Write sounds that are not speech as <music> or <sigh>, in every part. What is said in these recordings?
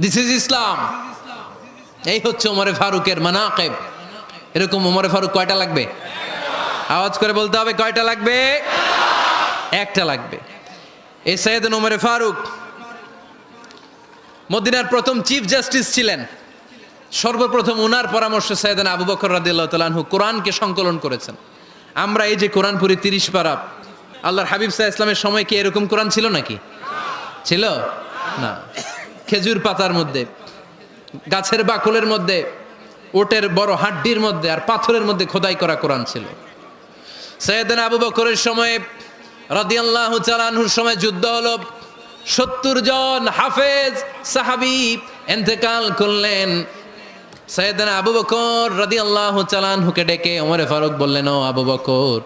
This is ইসলাম এই হচ্ছে ওমরে ফারুকের মানাকেব। এরকম ওমরে ফারুক কয়টা লাগবে? আওয়াজ করে বলতে হবে, কয়টা লাগবে? একটা লাগবে। এই সৈয়দ ওমরে ফারুক মদিনার প্রথম চিফ জাস্টিস ছিলেন। সর্বপ্রথম উনার পরামর্শ সৈয়দান আবু বকর রাদিল্লাহ তালাহু কোরআনকে সংকলন করেছেন। আমরা এই যে কোরআন পুরি তিরিশ পারা, আল্লাহর হাবিব সাহা ইসলামের সময় কি এরকম কোরআন ছিল নাকি? ছিল? না। খেজুর পাতার মধ্যে, গাছের বাকলের মধ্যে, ওটের বড় হাড্ডির মধ্যে আর পাথরের মধ্যে খোদাই করা কোরআন ছিল। সৈয়দান আবু বকরের সময়, রাদিয়াল্লাহু চালানহুর সময় যুদ্ধ হলো, সত্তর জন হাফেজ সাহাবি এন্তেকাল করলেন। সৈয়দান আবু বকর রাদিয়াল্লাহু চালানহুকে ডেকে ওমরে ফারুক বললেন, ও আবু বকর,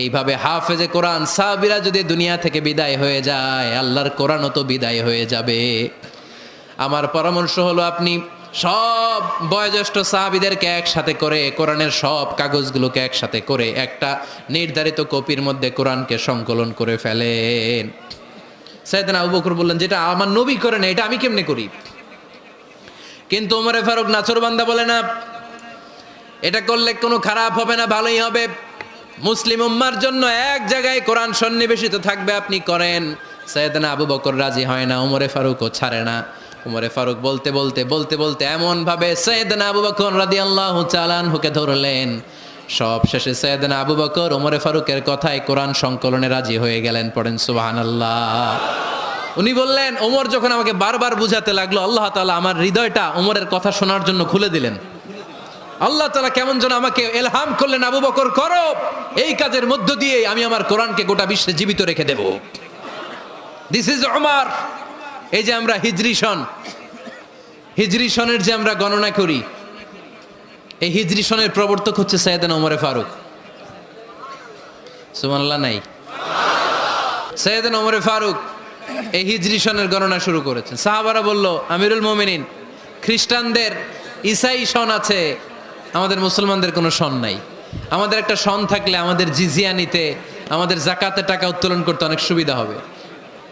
এইভাবে হাফেজে কোরআন সাহাবিরা যদি দুনিয়া থেকে বিদায় হয়ে যায়, আল্লাহর কোরআনও তো বিদায় হয়ে যাবে। আমার পরামর্শ হলো আপনি সব বয়োজ্যেষ্ঠ সাহাবিদেরকে একসাথে করে কোরআনের সব কাগজগুলোকে একসাথে করে একটা নির্ধারিত কপির মধ্যে কোরআনকে সংকলন করে ফেলেন। সাইদান আবু বকর বললেন, যেটা আমার নবী করে না, এটা আমি কেমনে করি? কিন্তু ওমরে ফারুক নাচরবান্দা বলে না, এটা করলে কোনো খারাপ হবে না, ভালোই হবে। মুসলিম উম্মার জন্য এক জায়গায় কোরআন সন্নিবেশিত থাকবে, আপনি করেন। সৈয়দনা আবু বকর রাজি হয় না, ওমরে ফারুকও ছাড়ে না। উমরে ফারুক বলতে বলতে বলতে বলতে এমন ভাবে সৈয়দনা আবু বকর রাদি আল্লাহ চালানহুকে ধরলেন। সব শেষে সৈয়দনা আবু বকর উমরে ফারুকের কথায় কোরআন সংকলনে রাজি হয়ে গেলেন, পড়েন সুবাহান আল্লাহ উনি বললেন ওমর যখন আমাকে বারবার বুঝাতে লাগল, আল্লাহ তাআলা আমার হৃদয়টা ওমরের কথা শোনার জন্য খুলে দিলেন। আল্লাহ তালা কেমন যেন আমাকে এলহাম করলেন, আবু বকর, করো। এই কাজের মধ্য দিয়ে আমি আমার কোরআনকে গোটা বিশ্বে জীবিত রেখে দেব। দিস ইজ আমার এই যে আমরা হিজরি সন, হিজরি সনের যে আমরা গণনা করি, এই হিজরি সনের প্রবর্তক হচ্ছে সৈয়দান ওমরে ফারুক। সুমানাল্লাহ নাই? সৈয়দান ওমরে ফারুক এই হিজরি সনের গণনা শুরু করেছেন। সাহাবারা বলল, আমিরুল মোমিনিন, খ্রিস্টানদের ইসাই সন আছে, আমাদের মুসলমানদের কোনো সন নাই। আমাদের একটা সন থাকলে আমাদের জিজিয়া নিতে, আমাদের জাকাতের টাকা উত্তোলন করতে অনেক সুবিধা হবে।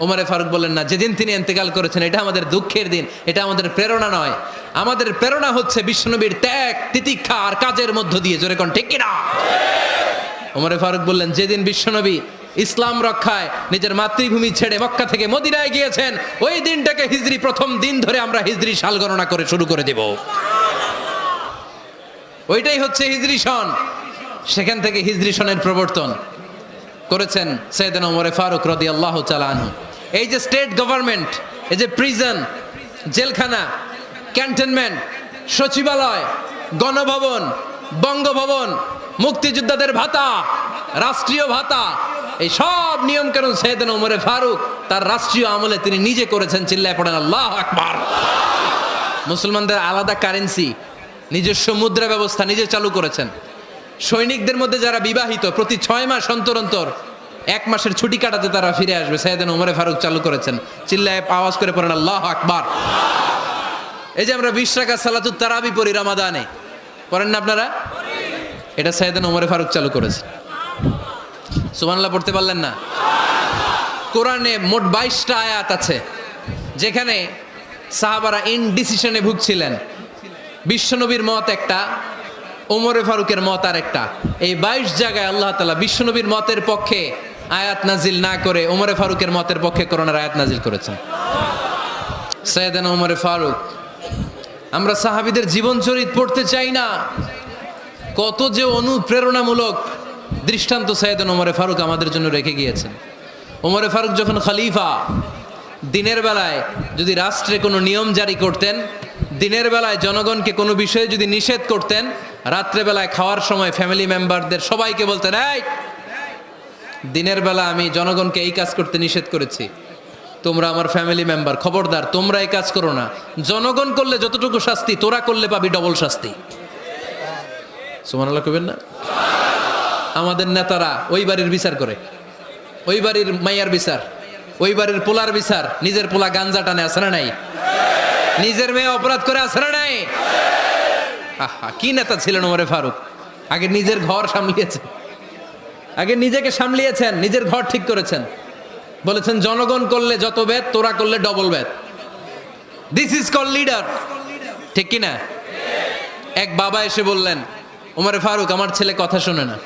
ওমরে ফারুক বললেন না, যেদিন তিনি এন্তেকাল করেছেন, এটা আমাদের দুঃখের দিন, এটা আমাদের প্রেরণা নয়। আমাদের প্রেরণা হচ্ছে বিশ্বনবীর ত্যাগ, তিতিক্ষা আর কাজের মধ্য দিয়ে। জোরে কোন ঠিক কিনা? ওমরে ফারুক বললেন, যেদিন বিশ্বনবী ইসলাম রক্ষায় নিজের মাতৃভূমি ছেড়ে মক্কা থেকে মদিনায় গিয়েছেন, ওই দিনটাকে হিজরি প্রথম দিন ধরে আমরা হিজরি সাল গণনা করে শুরু করে দেব। ওইটাই হচ্ছে হিজরি সন। সেখান থেকে হিজরি সনের প্রবর্তন। করেছেন সৈয়দান ওমরে ফারুক রদি আল্লাহ চালানহু এই যে স্টেট গভর্নমেন্ট এই যে প্রিজন জেলখানা ক্যান্টনমেন্ট সচিবালয়, গণভবন, বঙ্গভবন, মুক্তিযোদ্ধাদের ভাতা, রাষ্ট্রীয় ভাতা, এই সব নিয়ম নিয়মকানুন সৈয়দান ওমরে ফারুক তার রাষ্ট্রীয় আমলে তিনি নিজে করেছেন, চিল্লায় পড়েন, আল্লাহ আকবার। মুসলমানদের আলাদা কারেন্সি নিজস্ব মুদ্রা ব্যবস্থা নিজে চালু করেছেন। সৈনিকদের মধ্যে যারা বিবাহিত, প্রতি ছয় মাস অন্তর অন্তর এক মাসের ছুটি কাটাতে তারা ফিরে আসবে। সাইয়েদান উমরে ফারুক চালু করেছেন। চিল্লায় আওয়াজ করে পড়েন, আল্লাহ আকবার। এই যে আমরা বিশ টাকা সালাতুত তারাবি পড়ি রামাদানে। পড়েন না আপনারা? এটা সাইয়েদান উমরে ফারুক চালু করেছে। সুবহানাল্লাহ, পড়তে পারলেন না? কোরআনে মোট বাইশটা আয়াত আছে, যেখানে সাহাবারা ইনডিসিশনে ভুগছিলেন। বিশ্বনবীর মত একটা ওমরে ফারুকের মত আর একটা এই বাইশ জায়গায় আল্লাহ তালা বিশ্বনবীর মতের পক্ষে আয়াত নাজিল না করে ওমরে ফারুকের মতের পক্ষে করোনার আয়াত নাজিল করেছেন। সৈয়দান ওমরে ফারুক, আমরা সাহাবিদের জীবন চরিত পড়তে চাই না। কত যে অনুপ্রেরণামূলক দৃষ্টান্ত সৈয়দান ওমরে ফারুক আমাদের জন্য রেখে গিয়েছেন। ওমরে ফারুক যখন খালিফা, দিনের বেলায় যদি রাষ্ট্রে কোনো নিয়ম জারি করতেন, দিনের বেলায় জনগণকে কোনো বিষয়ে যদি নিষেধ করতেন রাত্রেবেলায় খাওয়ার সময় ফ্যামিলি মেম্বারদের সবাইকে বলতেন, এই, দিনের বেলা আমি জনগণকে এই কাজ করতে নিষেধ করেছি। তোমরা আমার ফ্যামিলি মেম্বার খবরদার, তোমরা এই কাজ করো না। জনগণ করলে যতটুকু শাস্তি, তোরা করলে পাবি ডবল শাস্তি। সুমান আল্লাহ কবেন না? আমাদের নেতারা ওই বাড়ির বিচার করে। ওই বাড়ির মাইয়ার বিচার, ওই বাড়ির পোলার বিচার। নিজের পোলা গাঞ্জা টানে আসে নাই? নিজের মেয়ে অপরাধ করে আসে না নাই? <laughs> কি নেতা ছিলেন ওমরে ফারুক? আগে নিজের ঘর সামলিয়েছেন। আগে নিজেকে সামলিয়েছেন, নিজের ঘর ঠিক করেছেন। বলেছেন, জনগণ করলে যত বেদ তোরা করলে double Veda this is call leader ঠিক কি না? এক বাবা এসে বললেন, ওমরে ফারুক, আমার ছেলে কথা শোনে না।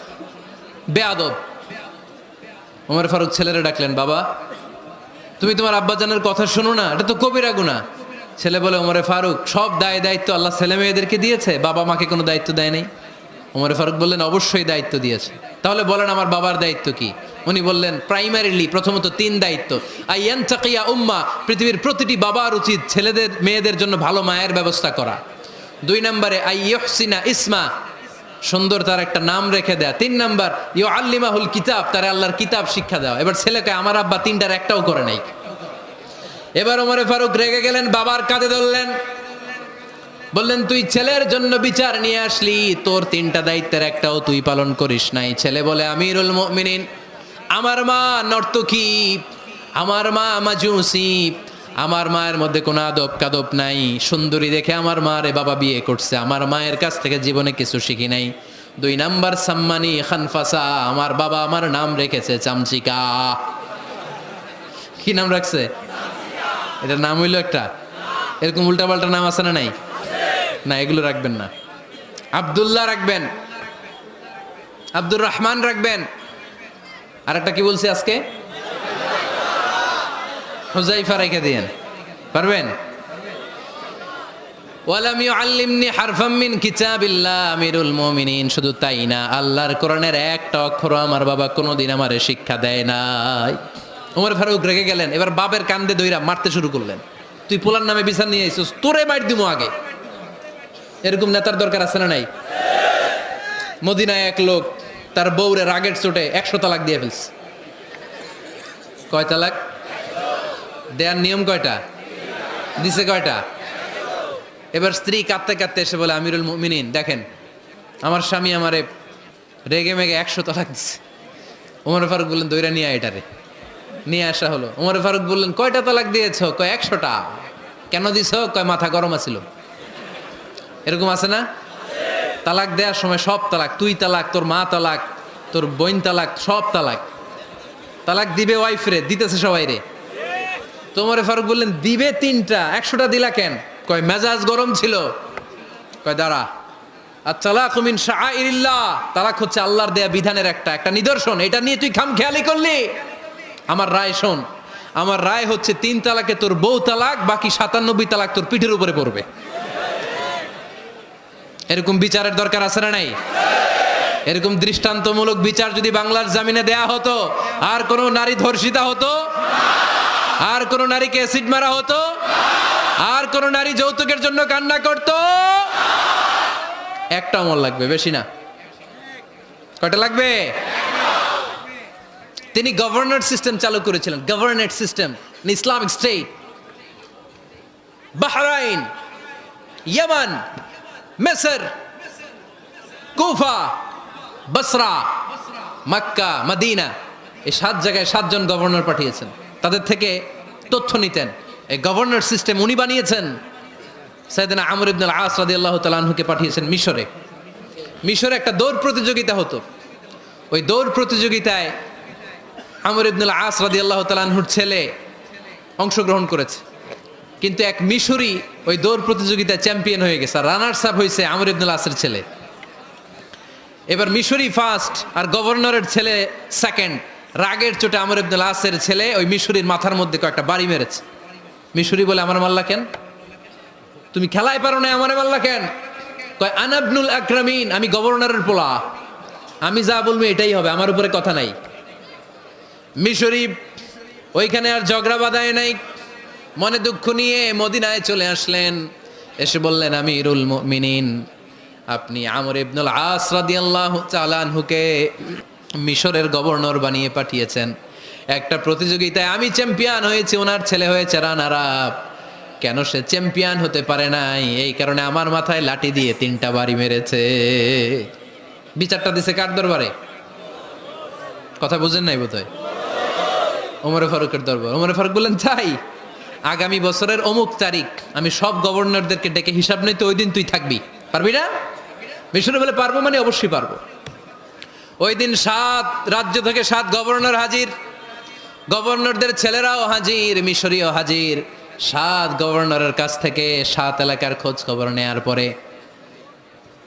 বেয়াদব। ওমর ফারুক ছেলেরা ডাকলেন, বাবা, তুমি তোমার আব্বাজানের কথা শোনো না, এটা তো কবিরা গুণা ছেলে বলে, ওমরে ফারুক, সব দায় দায়িত্ব আল্লাহ ছেলে মেয়েদেরকে দিয়েছে, বাবা মাকে কোনো দায়িত্ব দেয় নাই। ওমরে ফারুক বললেন, অবশ্যই দায়িত্ব দিয়েছে। তাহলে বলেন, আমার বাবার দায়িত্ব কি? উনি বললেন প্রাইমারিলি প্রথমত তিন দায়িত্ব। আইয়ান চাকিয়া উম্মা, পৃথিবীর প্রতিটি বাবার উচিত ছেলেদের, মেয়েদের জন্য ভালো মায়ের ব্যবস্থা করা। দুই নম্বরে আইয়হসিনা ইসমা, সুন্দর তার একটা নাম রেখে দেয়া। তিন নাম্বার ইউ আল্লিমাহুল কিতাব, তার আল্লাহর কিতাব শিক্ষা দেওয়া। এবার ছেলেকে আমার আব্বা তিনটার একটাও করে নাই। এবার ওমরে ফারুক রেগে গেলেন, বাবার কাঁধে ধরলেন। বললেন, তুই ছেলের জন্য বিচার নিয়ে আসলি, তোর তিনটা দায়িত্বের একটাও তুই পালন করিস নাই। ছেলে বলে, আমিরুল মুমিনিন, আমার মা নর্তকী, আমার মা মাজুসি, আমার মায়ের মধ্যে কোনো আদব কাদব নাই। সুন্দরী দেখে আমার মা রে বাবা বিয়ে করছে, আমার মায়ের কাছ থেকে জীবনে কিছু শিখি নাই। দুই নাম্বার সাম্মানি খানফাসা, আমার বাবা আমার নাম রেখেছে চামচিকা। কি নাম রাখছে? এটার নাম হইল একটা। এরকম উল্টাপাল্টা নাম আছে না নাই? না, এগুলো রাখবেন না। আব্দুল্লাহ রাখবেন। আব্দুর রহমান রাখবেন। আর একটা কি বলছি আজকে? হুজাইফা রেখে দিয়েন। পারবেন? ওয়ালাম ইউআল্লিমনি হারফাম মিন কিতাবিল্লাহ আমিরুল মুমিনিন। শুধু তাই না, আল্লাহর কোরআনের একটা অক্ষর আমার বাবা কোনোদিন আমারে শিক্ষা দেয় নাই। ওমর ফারুক রেগে গেলেন, এবার বাপের কান্দে দইরা মারতে শুরু করলেন। তুই পোলার নামে বিচার নিয়ে আইছিস তোরে মার দিমু আগে। এরকম নেতার দরকার আছে না নাই? মদিনায় এক লোক তার বউরে রাগের চোটে একশো তালাক দিয়ে ফেলছে। কয় তালাক? দেয়ার নিয়ম কয়টা? দিছে কয়টা? এবার স্ত্রী কাঁদতে কাঁদতে এসে বলে, আমিরুল মুমিনিন, দেখেন, আমার স্বামী আমারে রেগে মেগে একশো তালাক দিচ্ছে ওমর ফারুক বললেন দৈরা নিয়ে এটারে। নিয়ে আসা হলো। ওমর ফারুক বললেন, কয়টা তালাক দিয়েছ? কয়, একশোটা। কেন দিছ? কয়, মাথা গরম আছিল। এরকম আছে না? তালাক দেওয়ার সময় সব তালাক, তুই তালাক, তোর মা তালাক, তোর বোন তালাক, সব তালাক। তালাক দিবে ওয়াইফ রে, দিতেছে সবাই রে। তোমারে ফারুক বললেন, দিবে তিনটা, একশোটা দিলা কেন? কয়, মেজাজ গরম ছিল। কয়, দাঁড়া। আর তালাক মিন শাআইরিল্লাহ। তালাক হচ্ছে আল্লাহর দেয়া বিধানের একটা একটা নিদর্শন। এটা নিয়ে তুই খাম খেয়ালি করলি? আমার রায় শোন, আমার রায় হচ্ছে তিন তালাকে তোর বউ তালাক, বাকি সাতানব্বই তালাক তোর পিঠের উপরে পড়বে। এরকম বিচারের দরকার আছে না নাই? এরকম দৃষ্টান্তমূলক বিচার যদি বাংলার জামিনে দেয়া হতো, আর কোনো নারী ধর্ষিতা হতো, আর কোনো নারীকে অ্যাসিড মারা হতো, আর কোনো নারী যৌতুকের জন্য কান্না করত, একটা অমল লাগবে, বেশি না। কটা লাগবে? তিনি গভর্নর সিস্টেম চালু করেছিলেন governorate system Islamic state Bahrain Yemen মেসর Kufa Basra Mecca Medina এই সাত জায়গায় সাতজন গভর্নর পাঠিয়েছেন। তাদের থেকে তথ্য নিতেন। এই গভর্নর সিস্টেম উনি বানিয়েছেন সাইদিনা আমর ইবনুল আস রাদিয়াল্লাহু তাআলাকে পাঠিয়েছেন মিশরে। মিশরে একটা দৌড় প্রতিযোগিতা হতো। ওই দৌড় প্রতিযোগিতায় আমর ইবনুল আস রাদিয়াল্লাহু তাআলাহুর ছেলে অংশগ্রহণ করেছে। কিন্তু এক মিশরি ওই দৌড় প্রতিযোগিতায় চ্যাম্পিয়ন হয়ে গেছে রানার্স আপ হয়েছে আমর ইবনুল আসের ছেলে। এবার মিশরি ফার্স্ট আর গভর্নরের ছেলে সেকেন্ড রাগের চোটে আমর ইবনুল আসের ছেলে ওই মিশরির মাথার মধ্যে কয়েকটা বাড়ি মেরেছে। মিশরি বলে, আমার মাল্লা কেন? তুমি খেলায় পারো না আমার মাল্লা কেন? কয়, আনাবনুল আকরামিন, আমি গভর্নরের পোলা। আমি যা বলব এটাই হবে, আমার উপরে কথা নাই। মিশরি ওইখানে আর ঝগড়া বাধায় নাই। মনে দুঃখ নিয়ে মদিনায় চলে আসলেন। এসে বললেন আমি ইরুল মিনিন আপনি আমর ইবনুল আস রাদিয়াল্লাহু চালানহুকে মিশরের গভর্নর বানিয়ে পাঠিয়েছেন। একটা প্রতিযোগিতায় আমি চ্যাম্পিয়ন হয়েছি, ওনার ছেলে হয়েছে রানার কেন সে চ্যাম্পিয়ন হতে পারে নাই? এই কারণে আমার মাথায় লাঠি দিয়ে তিনটা বাড়ি মেরেছে। বিচারটা দিছে কার দরবারে? কথা বুঝেন নাই বোধহয়? ওমরে ফারুকের দরবার। ওমরে ফারুক বললেন তাই আগামী বছরের অমুক তারিখ আমি সব গভর্নরদেরকে ডেকে হিসাব নেই তো ওই দিন তুই থাকবি। পারবি না? মিশরে বলে পারব মানে অবশ্যই পারব। ওই দিন সাত রাজ্য থেকে সাত গভর্নর হাজির। গভর্নরদের ছেলেরাও হাজির, মিশরীয় হাজির। সাত গভর্নরের কাছ থেকে সাত এলাকার খোঁজ খবর নেয়ার পরে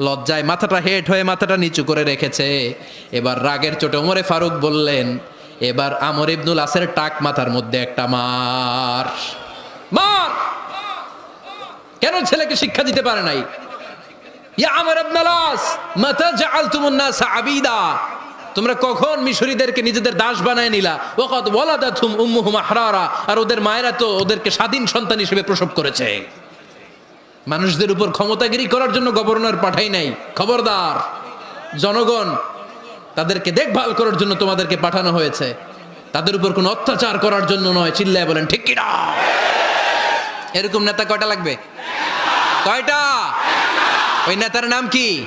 লজ্জায় মাথাটা হেট হয়ে মাথাটা নিচু করে রেখেছে। এবার রাগের চোটে ওমরে ফারুক বললেন, এবার আমর ইবনুল আসের টাক মাথার মধ্যে একটা মার। মার! কেন ছেলেকে শিক্ষা দিতে পারে নাই? তোমরা কখন মিশরীদেরকে নিজেদের দাস বানায় নিলা? উম্মুহুম আহরারা। আর ওদের মায়েরা তো ওদেরকে স্বাধীন সন্তান হিসেবে প্রসব করেছে। মানুষদের উপর ক্ষমতাগিরি করার জন্য গভর্নর পাঠাই নাই। খবরদার, জনগণ, তাদেরকে দেখভাল করার জন্য তোমাদেরকে পাঠানো হয়েছে। তাদের উপর কোনো অত্যাচার করার জন্য নয়, চিল্লায় বলেন, ঠিক কিনা? এরকম নেতা কয়টা লাগবে? কয়টা? ওই নেতার নাম কি?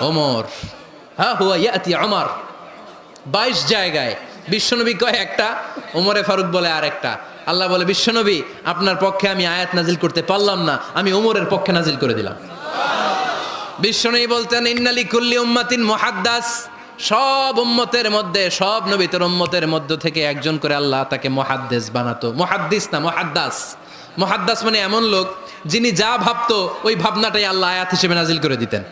ওমর। হ্যাঁ হুয়া ইয়াতি আমার বাইশ জায়গায়। বিশ্বনবী কয় একটা, ওমরে ফারুক বলে আর একটা আল্লাহ বলে, বিশ্বনবী, আপনার পক্ষে আমি আয়াত নাজিল করতে পারলাম না, আমি ওমরের পক্ষে নাজিল করে দিলাম। বিশ্বনবী বলতেন, ইন্নালি কুল্লি উম্মাতিন মুহাদ্দাস। সব উম্মতের মধ্যে, সব নবীতর উম্মতের মধ্য থেকে একজন করে আল্লাহ তাকে মহাদ্দেস বানাতো। মহাদ্দিস না, মহাদ্দাস। মহাদ্দাস মানে এমন লোক, যিনি যা ভাবতো, ওই ভাবনাটাই আল্লাহ আয়াত হিসেবে নাজিল করে দিতেন।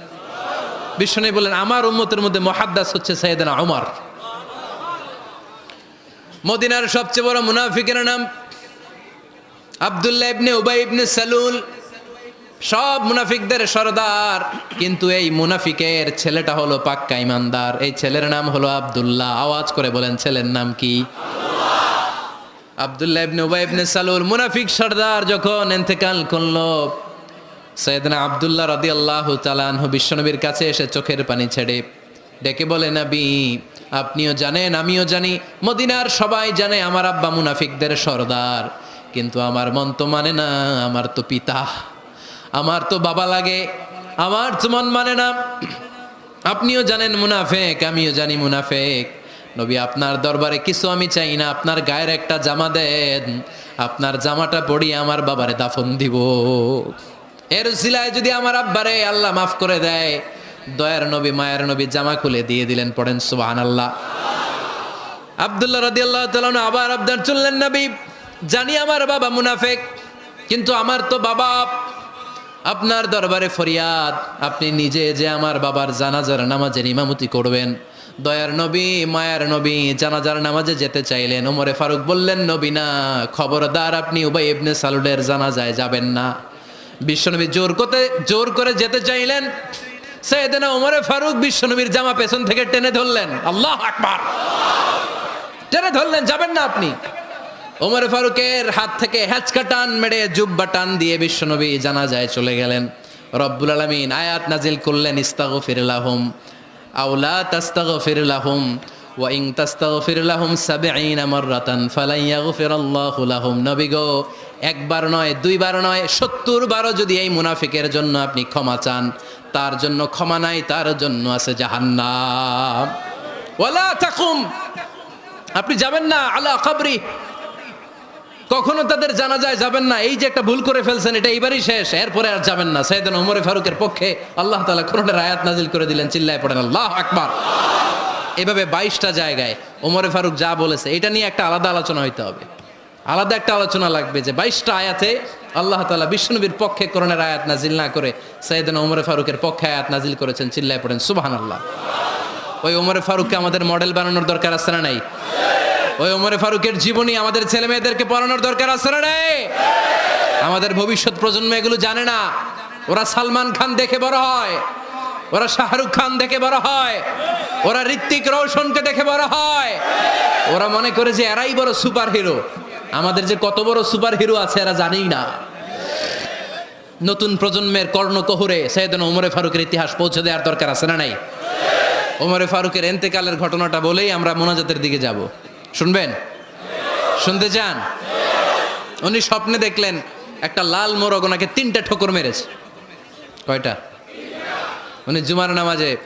বিশ্বনবী বলেন আমার উম্মতের মধ্যে মহাদ্দাস হচ্ছে সৈয়দনা ওমর মদিনার সবচেয়ে বড় মুনাফিকের নাম আব্দুল্লাহ ইবনে উবাই ইবনে সালুল। সব মুনাফিকদের সর্দার। কিন্তু এই মুনাফিকের ছেলেটা হলো পাক্কা ইমানদার। এই ছেলের নাম হলো আব্দুল্লাহ। আওয়াজ করে বলেন, ছেলের নাম কি? আবদুল্লাহ ইবনে উবাই ইবনে সালুল। মুনাফিক সর্দার যখন এন্তেকাল করল, সৈয়দনা আবদুল্লাহ রদি আল্লাহ তালানহ বিশ্বনবীর কাছে এসে চোখের পানি ছেড়ে ডেকে বলে, নাবি, আপনিও জানেন, আমিও জানি। মদিনার সবাই জানে আমার আব্বা মুনাফিকদের সর্দার। কিন্তু আমার মন তো মানে না, আমার তো পিতা। আমার তো বাবা লাগে, আমার তো মন মানে না। আপনিও জানেন মুনাফেক, আমিও জানি মুনাফেক। নবী, আপনার দরবারে কিছু আমি চাই না, আপনার গায়ের একটা জামা দেন। আপনার জামাটা পরিয়ে আমার বাবারে দাফন দিব। এর সিলায় যদি আমার আব্বারে আল্লাহ মাফ করে দেয় দয়ার নবী, মায়ের নবী জামা খুলে দিয়ে দিলেন, পড়েন সুবাহান আল্লাহ আবদুল্লাহ রদি আল্লাহ আবার আবদার চললেন, নবী, জানি আমার বাবা মুনাফেক, কিন্তু আমার তো বাবা, আপনার দরবারে ফরিয়াদ। আপনি নিজে যে আমার বাবার জানাজার নামাজের ইমামতি করবেন। দয়ার নবী, মায়ার নবী জানাজার নামাজে যেতে চাইলেন। ওমরে ফারুক বললেন, নবী না, খবরদার আপনি উবাই ইবনে সালুডের জানাজায় যাবেন না। বিশ্বনবী জোর করতে, জোর করে যেতে চাইলেন। সৈয়দনা ওমরে ফারুক বিশ্বনবীর জামা পেছন থেকে টেনে ধরলেন। আল্লাহ আকবার। টেনে ধরলেন, যাবেন না আপনি। ওমর ফারুকের হাত থেকে হ্যাচকা টান মেরে জুব্বা টান দিয়ে বিশ্বনবী জানা যায় চলে গেলেন। রব্বুল আলমিন আয়াত নাজিল করলেন, ইস্তাগফির লাহুম আউলা তাস্তাগফির লাহুম ওয়াইং তাস্তাগফির লাহুম সাবঈনা মাররাতান ফালান ইয়াগফিরাল্লাহু লাহুম। নবী গো, একবার নয়, দুইবার নয় সত্তর বারও যদি এই মুনাফিকের জন্য আপনি ক্ষমা চান তার জন্য ক্ষমা নাই, তার জন্য আছে তাকুম। আপনি যাবেন না, আলা কবরি। কখনো তাদের জানা যায় যাবেন না। এই যে একটা ভুল করে ফেলছেন, এটা এইবারই শেষ। এরপরে আর যাবেন না। সৈয়দ উমরে ফারুকের পক্ষে আল্লাহ তালা কোরআনের আয়াত নাজিল করে দিলেন, চিল্লায় পড়েন, আল্লাহ আকবার। এভাবে বাইশটা জায়গায় ওমরে ফারুক যা বলেছে, এটা নিয়ে একটা আলাদা আলোচনা হইতে হবে। আলাদা একটা আলোচনা লাগবে যে বাইশটা আয়াতে আল্লাহ তালা বিষ্ণুবীর পক্ষে করণের আয়াত নাজিল না করে সৈয়দিন ওমরে ফারুকের পক্ষে আয়াত নাজিল করেছেন, চিল্লায় পড়েন সুবাহান আল্লাহ ওই ওমরে ফারুককে আমাদের মডেল বানানোর দরকার আছে না নাই? ওই ওমরে ফারুকের জীবনী আমাদের ছেলে মেয়েদেরকে পড়ানোর দরকার আছে না নাই? আমাদের ভবিষ্যৎ প্রজন্ম এগুলো জানে না। ওরা সালমান খান দেখে বড় হয়, ওরা শাহরুখ খান দেখে বড় হয়, ওরা ঋত্বিক রোশনকে দেখে বড় হয়। ওরা মনে করে যে এরাই বড় সুপার হিরো আমাদের যে কত বড় সুপার হিরো আছে এরা জানেই না। নতুন প্রজন্মের কর্ণকহরে সৈয়দন ওমরে ফারুকের ইতিহাস পৌঁছে দেওয়ার দরকার আছে না নাই? ওমরে ফারুকের এন্তেকালের ঘটনাটা বলেই আমরা মোনাজাতের দিকে যাব। শুনবেন? শুনতে চান? উনি স্বপ্নে দেখলেন একটা লাল মোরগ ওনাকে তিনটা ঠোকর মেরেছে। কয়টা? উনি জুমার নামাজে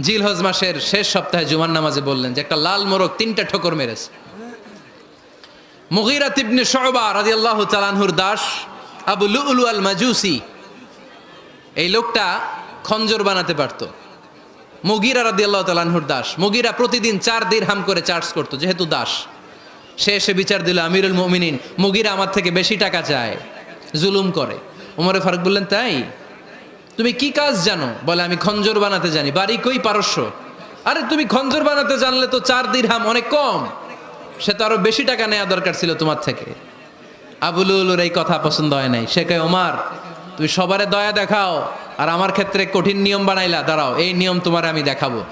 জিল মাসের শেষ সপ্তাহে জুমার নামাজে বললেন যে একটা লাল মোরগ তিনটা ঠোকর মেরেছে। মুগিরা তিবনে শোবা আল্লাহ তালানহুর দাস আবু লুলু আল মাজুসি এই লোকটা খঞ্জর বানাতে পারত। মুগিরা আল্লাহ তালানহুর দাস। মুগিরা প্রতিদিন চার দিন হাম করে চার্জ করতো, যেহেতু দাস। সে এসে বিচার দিল, আমিরুল মুমিনিন, মুগিরা আমার থেকে বেশি টাকা চায়, জুলুম করে। উমরে ফারুক বললেন, তাই? তুমি কি কাজ জানো? বলে, আমি খঞ্জর বানাতে জানি। বাড়ি কই পারস্য? আরে, তুমি খঞ্জর বানাতে জানলে তো চার দিন হাম অনেক কম। সে তো আরও বেশি টাকা নেওয়া দরকার ছিল তোমার থেকে। আবুলুলুর এই কথা পছন্দ হয় নাই। সে কয়, ওমার, তুমি সবারে দয়া দেখাও আর আমার ক্ষেত্রে কঠিন নিয়ম বানাইলা। দাঁড়াও, এই নিয়ম তোমার আমি দেখাবো।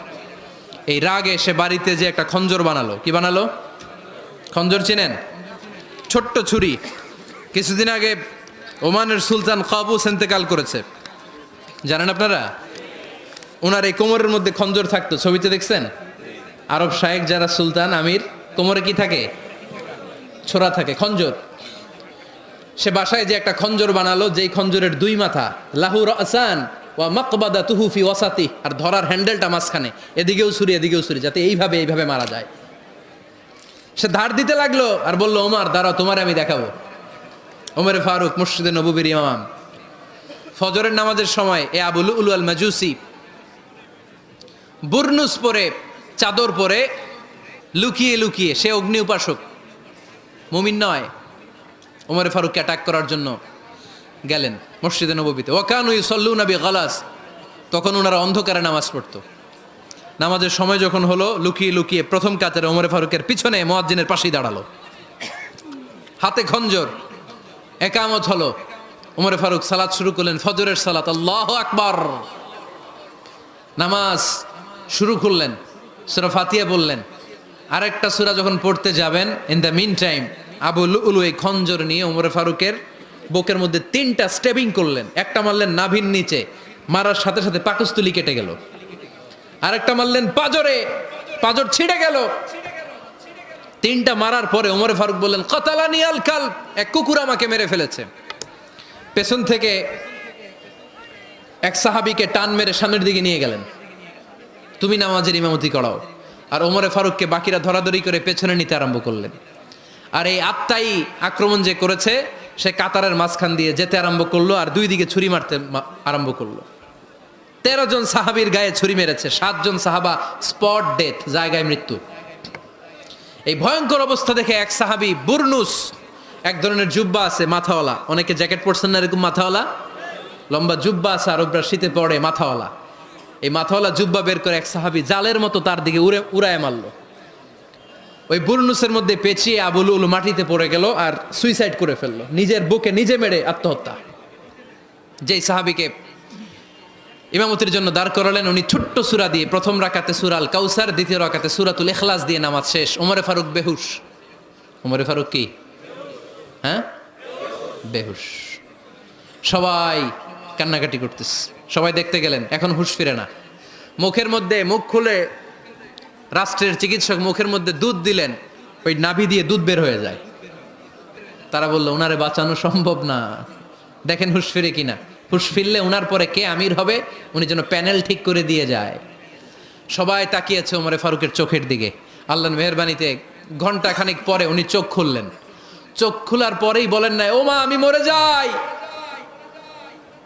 এই রাগে সে বাড়িতে যে একটা খঞ্জর বানালো। কি বানালো? খঞ্জর চিনেন? ছোট্ট ছুরি। কিছুদিন আগে ওমানের সুলতান কাবুস এন্তেকাল করেছে। জানেন আপনারা? ওনার এই কোমরের মধ্যে খঞ্জর থাকতো। ছবিতে দেখছেন? আরব শায়েক যারা সুলতান, আমির কোমরে কি থাকে? ছোড়া থাকে, খঞ্জর। সে বাসায় যে একটা খঞ্জর বানালো, যেই খঞ্জরের দুই মাথা লাহুর আসান ওয়া মাকবাদা তুহুফি ওয়াসাতি, আর ধরার হ্যান্ডেলটা মাঝখানে, এদিকেও ছুরি এদিকেও ছুরি, যাতে এইভাবে এইভাবে মারা যায়। সে ধার দিতে লাগল আর বলল, ওমার, দাঁড়াও, তোমার আমি দেখাবো। ওমরে ফারুক মুর্শিদে নবুবির ইমাম। ফজরের নামাজের সময় এ আবুল উলু আল মাজুসি বুরনুস পরে, চাদর পরে লুকিয়ে লুকিয়ে, সে অগ্নি উপাসক। মুমিন নয়। ওমরে ফারুককে অ্যাটাক করার জন্য গেলেন মসজিদে নবীতে ওয়াকানুই সল্লু নবী গালাস তখন ওনারা অন্ধকারে নামাজ পড়তো। নামাজের সময় যখন হলো, লুকিয়ে লুকিয়ে প্রথম কাতারে ওমরে ফারুকের পিছনে মোয়াজ্জিনের পাশেই দাঁড়াল। হাতে খঞ্জর। একামত হলো। ওমরে ফারুক সালাত শুরু করলেন, ফজরের সালাত, আল্লাহ আকবার। নামাজ শুরু করলেন। সুরা ফাতিয়া বললেন। আরেকটা সুরা যখন পড়তে যাবেন in the meantime Abu Lulu এই খঞ্জর নিয়ে ওমরে ফারুকের বুকের মধ্যে তিনটা স্টেবিং করলেন। একটা মারলেন নাভির নিচে, মারার সাথে সাথে পাকস্তুলি কেটে গেল। আরেকটা মারলেন পাজরে, পাজর ছিঁড়ে গেল। তিনটা মারার পরে ওমরে ফারুক বললেন, কতালানি আল কাল এক কুকুর আমাকে মেরে ফেলেছে। পেছন থেকে এক সাহাবিকে টান মেরে সামনের দিকে নিয়ে গেলেন। তুমি নামাজের ইমামতি করাও। আর ওমরে ফারুককে বাকিরা ধরাধরি করে পেছনে নিতে আরম্ভ করলেন। আর এই আত্মাই আক্রমণ যে করেছে, সে কাতারের মাঝখান দিয়ে যেতে আরম্ভ করল আর দুই দিকে ছুরি মারতে আরম্ভ করল। তেরো জন সাহাবির গায়ে ছুরি মেরেছে সাতজন সাহাবা স্পট ডেথ, জায়গায় মৃত্যু। এই ভয়ঙ্কর অবস্থা দেখে এক সাহাবি বুরনুস, এক ধরনের জুব্বা আছে, মাথাওয়ালা। অনেকে জ্যাকেট পরছেন না এরকম মাথাওয়ালা? লম্বা জুব্বা আছে আরবরা শীতে পড়ে মাথাওয়ালা। এই মাথাওয়ালা জুব্বা বের করে এক সাহাবি জালের মতো তার দিকে উড়ে, উড়ায় মারলো। ওই বুরনুসের মধ্যে পেঁচিয়ে আবুল উল মাটিতে পড়ে গেল আর সুইসাইড করে ফেলল। নিজের বুকে নিজে মেরে আত্মহত্যা। যেই সাহাবিকে ইমামতির জন্য দাঁড় করালেন, উনি ছোট্ট সুরা দিয়ে প্রথম রাকাতে সুরাল কাউসার দ্বিতীয় রাকাতে সুরাতুল এখলাস দিয়ে নামাজ শেষ। ওমরে ফারুক বেহুশ। ওমরে ফারুক কি? হ্যাঁ? বেহুশ। সবাই কান্নাকাটি করতেছে। সবাই দেখতে গেলেন, এখন হুশ ফিরে না। মুখের মধ্যে মুখ খুলে রাষ্ট্রের চিকিৎসক মুখের মধ্যে দুধ দিলেন, ওই নাভি দিয়ে দুধ বের হয়ে যায়। তারা বলল ওনারে বাঁচানো সম্ভব না। দেখেন হুশ ফিরে কিনা। হুশ ফিরলে ওনার পরে কে আমির হবে? উনি যেন প্যানেল ঠিক করে দিয়ে যায়। সবাই তাকিয়েছে ওমরে ফারুকের চোখের দিকে। আল্লাহ মেহরবানিতে ঘণ্টা খানিক পরে উনি চোখ খুললেন। চোখ খোলার পরেই বলেন নাই ও মা আমি মরে যাই!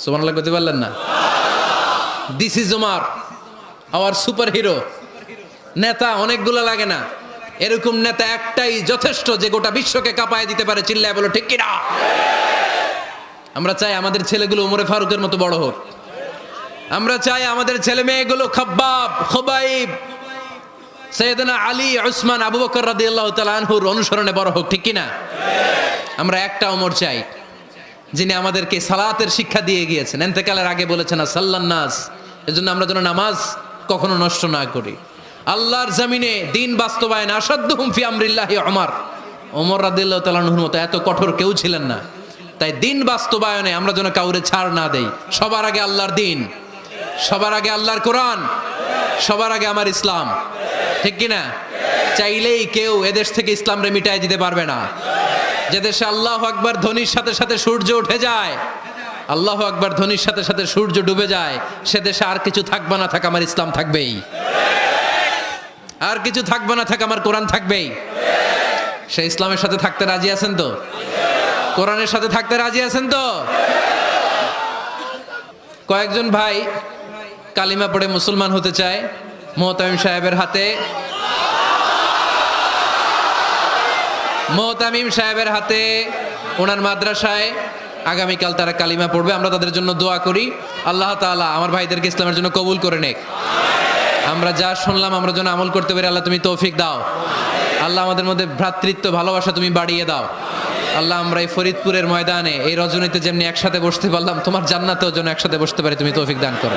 সুবহানাল্লাহ করতে পারলেন না? This is Omar our super hero নেতা অনেকগুলো লাগে না। এরকম নেতা একটাই যথেষ্ট যে গোটা বিশ্বকে কাঁপায় দিতে পারে, চিল্লায় বলো, ঠিক কিনা? আমরা চাই আমাদের ছেলেগুলো উমরে ফারুকের মতো বড় হোক। আমরা চাই আমাদের ছেলে মেয়েগুলো খাব্বাব, খোবাইব। সৈয়দনা আলী, উসমান, আবু বকর রাদিয়াল্লাহু তাআলা আনহুর অনুসরণে বড় হোক, ঠিক কিনা? আমরা একটা ওমর চাই। যিনি আমাদেরকে সালাতের শিক্ষা দিয়ে গিয়েছেন। এন্তেকালের আগে বলেছেন সাল্লান্নাস এজন্য আমরা যেন নামাজ কখনো নষ্ট না করি। আল্লাহর জমিনে দিন বাস্তবায়ন আসাদ্দুহুম ফি আমরিল্লাহি ওমর। অমর রাদিয়াল্লাহু তাআলার মতো এত কঠোর কেউ ছিলেন না। তাই দিন বাস্তবায়নে আমরা যেন কাউরে ছাড় না দেই। সবার আগে আল্লাহর দিন, সবার আগে আল্লাহর কোরআন, সবার আগে আমার ইসলাম। ঠিক কিনা? চাইলেই কেউ এদেশ থেকে ইসলাম রে মিটাই দিতে পারবে না। যে দেশে আল্লাহ আকবার ধ্বনির সাথে সাথে সূর্য উঠে যায়, আল্লাহ আকবার ধ্বনির সাথে সাথে সূর্য ডুবে যায়, সে দেশে আর কিছু থাকবে না, থাক আমার ইসলাম থাকবেই। আর কিছু থাকবে না, থাক আমার কোরআন থাকবেই। সে ইসলামের সাথে থাকতে রাজি আছেন তো? কোরআনের সাথে থাকতে রাজি আছেন তো? কয়েকজন ভাই কালিমা পড়ে মুসলমান হতে চায়, মোহতামিম সাহেবের হাতে মোহতামিম সাহেবের হাতে, ওনার মাদ্রাসায় আগামীকাল তারা কালিমা পড়বে। আমরা তাদের জন্য দোয়া করি। আল্লাহ তাআলা আমার ভাইদেরকে ইসলামের জন্য কবুল করে নেক। আমরা যা শুনলাম, আমরা যেন আমল করতে পারি, আল্লাহ তুমি তৌফিক দাও। আল্লাহ আমাদের মধ্যে ভ্রাতৃত্ব, ভালোবাসা তুমি বাড়িয়ে দাও। আল্লাহ আমরা এই ফরিদপুরের ময়দানে, এই রজনীতে যেমনি একসাথে বসতে পারলাম, তোমার জান্নাতেও যেন একসাথে বসতে পারি, তুমি তৌফিক দান করো।